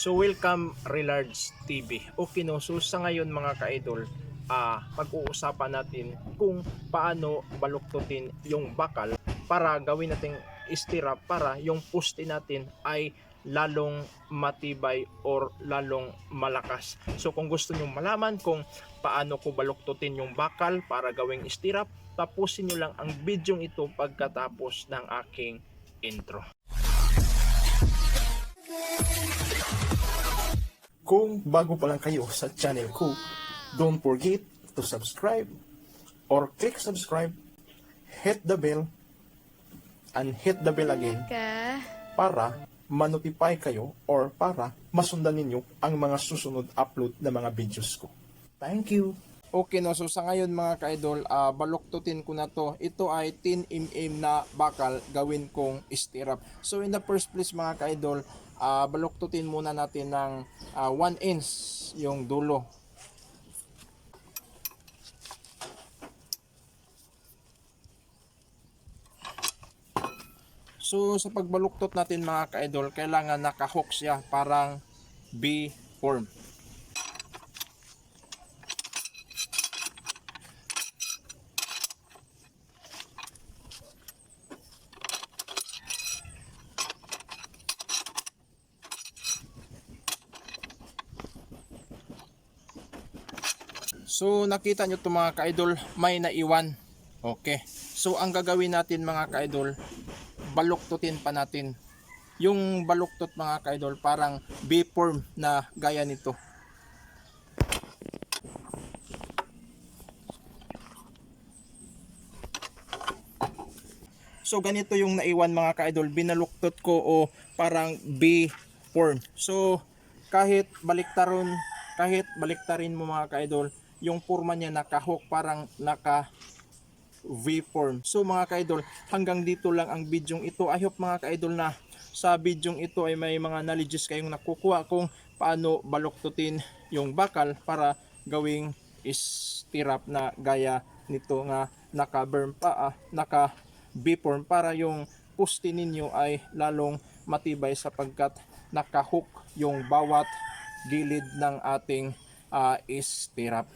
So welcome Relards TV. Okay no, so sa ngayon mga ka-idol, ah pag-uusapan natin kung paano baluktutin yung bakal para gawin nating istirap para yung poste natin ay lalong matibay or lalong malakas. So kung gusto nyo malaman kung paano ko baluktutin yung bakal para gawing istirap, tapusin nyo lang ang video ito pagkatapos ng aking intro. Kung bago pa lang kayo sa channel ko, don't forget to subscribe or click subscribe, hit the bell, and hit the bell again para manotify kayo or para masundan ninyo ang mga susunod upload na mga videos ko. Thank you! Okay no, so sa ngayon mga ka-idol, ah, baluktutin ko na to. Ito ay 10mm na bakal gawin kong stirrup. So in the first place mga ka-idol, ah, baluktutin muna natin ng 1 inch yung dulo. So sa pagbaluktot natin mga ka-idol, kailangan naka-hook siya parang B So nakita nyo to mga ka-idol, may naiwan. Okay. So ang gagawin natin mga ka-idol, baluktutin pa natin. Yung baluktot mga ka-idol, parang B-form na gaya nito. So ganito yung naiwan mga ka-idol, binaluktot ko o parang B-form. So kahit baliktaron, kahit baliktarin mo mga ka-idol, yung forma niya naka-hook parang naka V-form. So mga ka-idol, hanggang dito lang ang bidyong ito. I hope mga ka-idol na sa bidyong ito ay may mga knowledges kayong nakukuha kung paano baluktutin yung bakal para gawing istirap na gaya nito nga naka-berm pa, ah, naka V-form para yung poste ninyo ay lalong matibay sapagkat naka-hook yung bawat gilid ng ating ah, istirap.